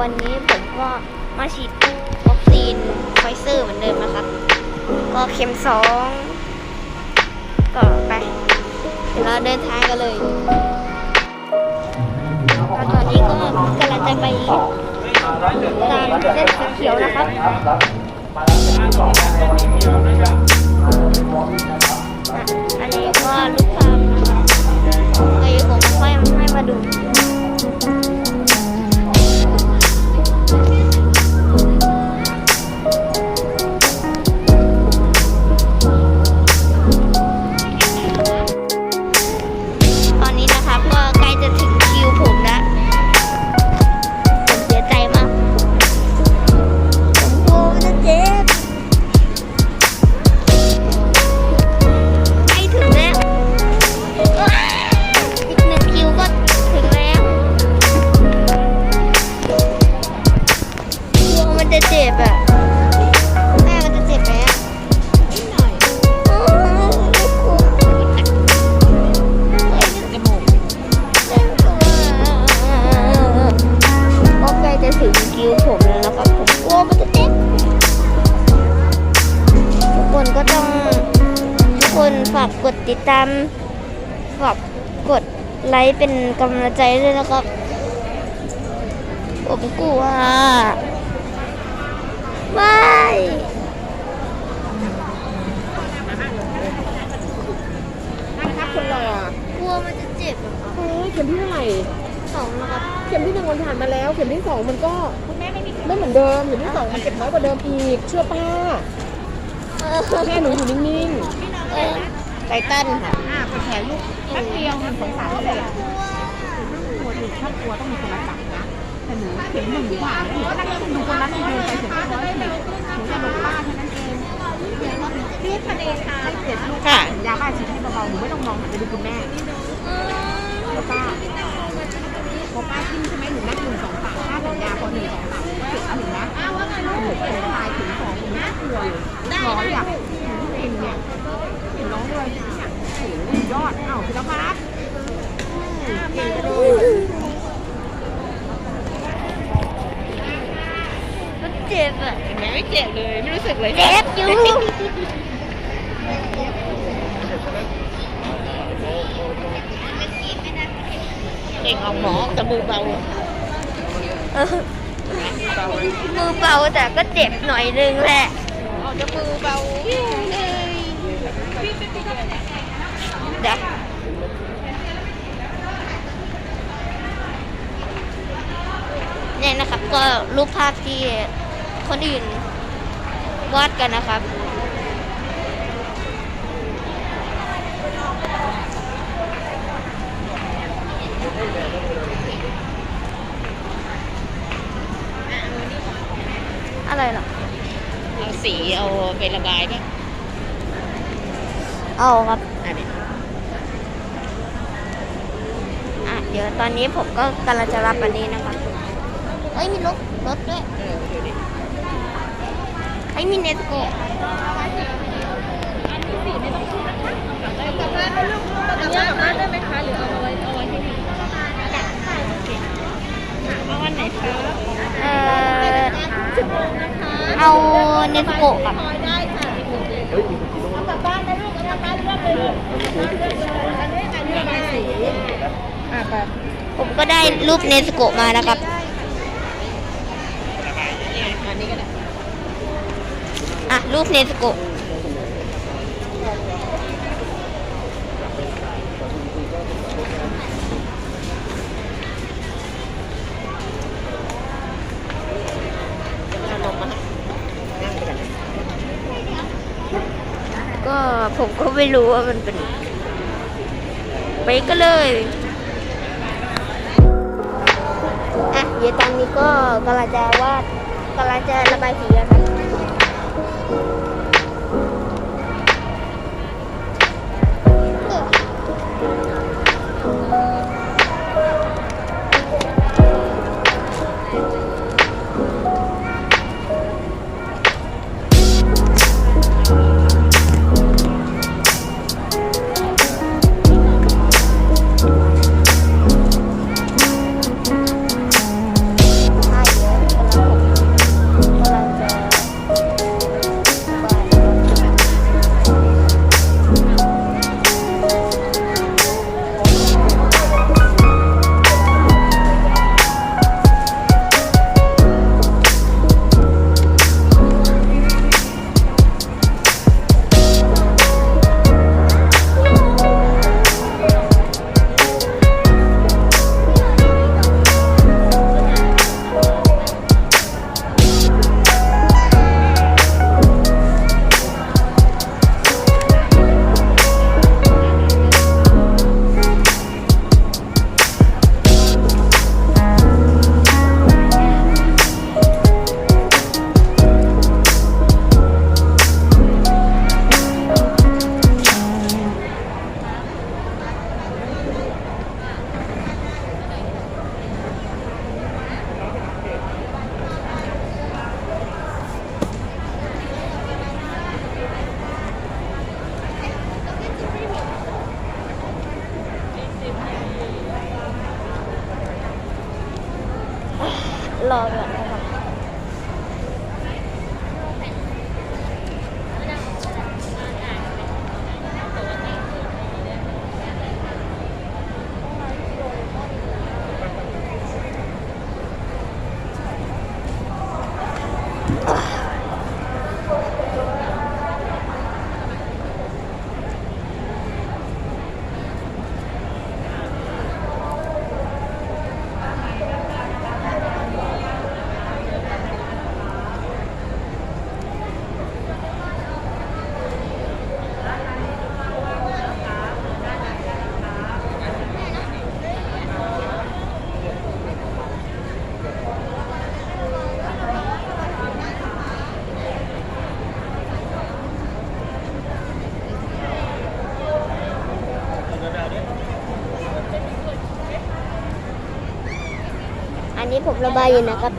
วันนี้ผมก็มาฉีดวัคซีนไฟเซอร์เหมือนเดิมนะครับ ก็เข็มสองก็ไปเดี๋ยวเราเดินทางกันเลยตอนนี้ก็กำลังจะไปตามเส้นสีเขียวนะครับอะอันนี้ก็ลูกค้านะครับเดี๋ยวผมค่อยให้มาดู เป็นกำลังใจด้วยนะครับ ผมกลัวไม่นะครับคนรอกลัวมันจะเจ็บอะครับเฮ้ยเข็มที่เท่าไหร่สองนะครับเข็มที่หนึ่งมันผ่านมาแล้ว เข็มที่สองมันก็ไม่เหมือนเดิมเข็มที่สองมันเจ็บน้อยกว่าเดิมอีก เชื่อป้าเออแม่หนูอยู่นิ่งเออไททันค่ะๆอ่าไปแขนลูก แป๊บเดียวหนึ่งสองสามเลยกลัวหนึ่งถ้ากลัวต้องมีคนละจับนะแต่หนูเข็มหนึ่งผ่านแล้วหนูก็นั่งดูคนนั้นเดินไปเข็มที่ร้อยสิบหนูจะลงป้าเท่านั้นเองพี่ทะเลค่ะให้เจ็บลูกค่ะยาป้าฉีดให้เบาๆหนูไม่ต้องมองหันไปดูคุณแม่แล้วป้าพอป้าขึ้นใช่ไหมหนูนับหนึ่งสองสามป้าสัญญาพอหนึ่งสองสามก็เจ็บแล้วหนูนะหนูเข็มตายถึงสองหนูน่ากลัวอยู่ร้อยอะหนูเองเนี่ยเห็นร้องเลยเนี่ ยโอ้โหยอดเอ้าคุณพัฒน์เก่งเลยมันเจ็บอะเห็นไหมไม่เจ็บเลย ไม่รู้สึกเลยเจ็บอยู่เก่งเอาหมอจมูกเบาเออมือเบาแต่ก็เจ็บหน่อยนึงแหละเอาจมูกเบาเลย เดี๋ยว เนี่ยนะครับ ก็รูปภาพที่คนอื่นวาดกันนะครับ อะไรหรอเอาสีเอาไประบายป่ะเอาครับ อันนี้อะ เดี๋ยวตอนนี้ผมก็กำลังจะรับอันนี้นะครับ เฮ้ยมีรถรถด้วยเออดูดิเฮ้ยมีเนสโกะอันนี้กลับบ้านได้ไหมคะหรือเอาไว้เอาไว้ที่นี่เอาวันไหนคะเอ่อเอาเนสโกะครับได้ค่ะเอากลับบ้านนะลูกเอากลับบ้านเลือกเลยลูกอันนี้อันนี้ใบสีอะไปผมก็ได้รูปเนสโกะมานะครับ อันนี้ก็ได้ อะ รูปเนสโกะเอานมมานั่งไปกันก็ผมก็ไม่รู้ว่ามันเป็น ไปก็เลยอะเดี๋ยวตอนนี้ก็กำลังจะวาดกำลังจะระบายสีอะครับ ใรอก่อนนะครับ อั นนี้ผมระบายอยู่นะครับ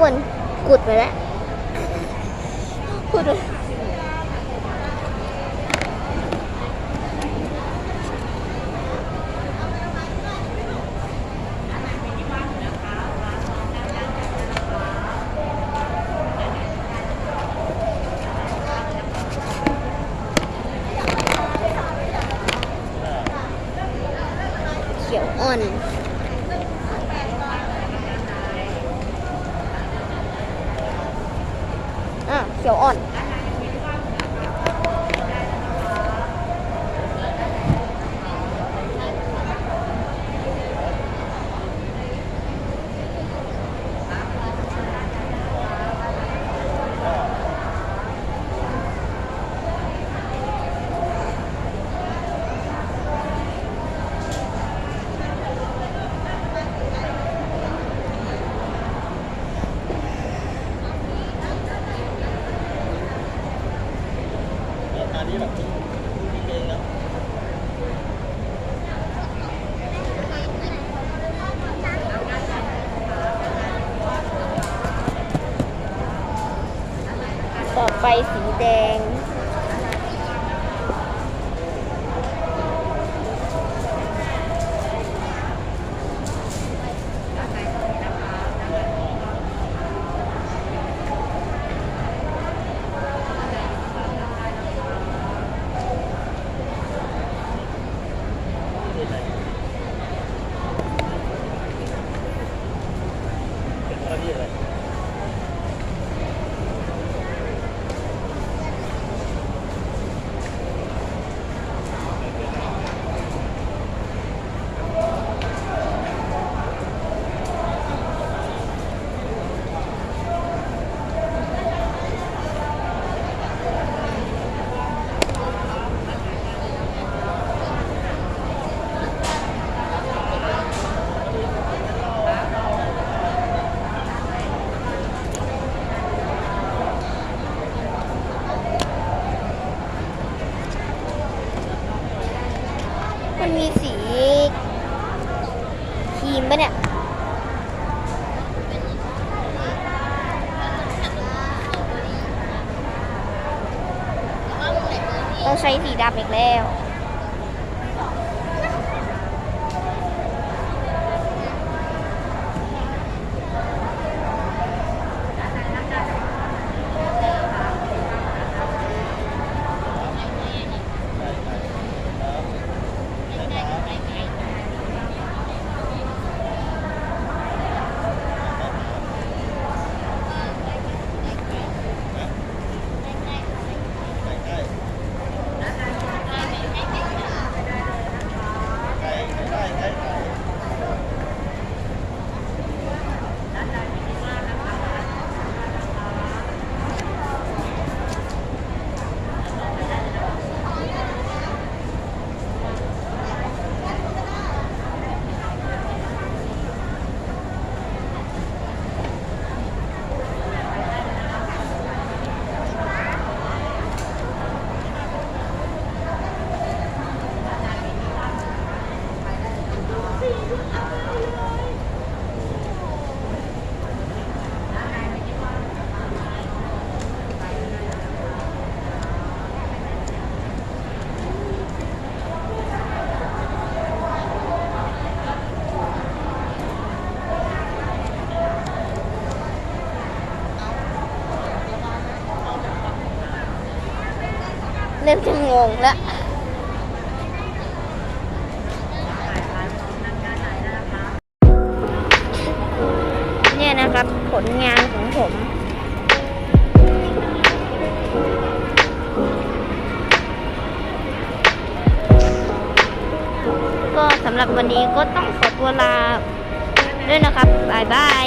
คนกุดไปแล้วกุดไป เขียวอ่อนอัน ใช้สีดำอีกแล้ว ริ่มจะงงแล้วเนี่ยนะครับผลงานของผมก็สำหรับวันนี้ก็ต้องขอตัวลาด้วยนะครับบายบาย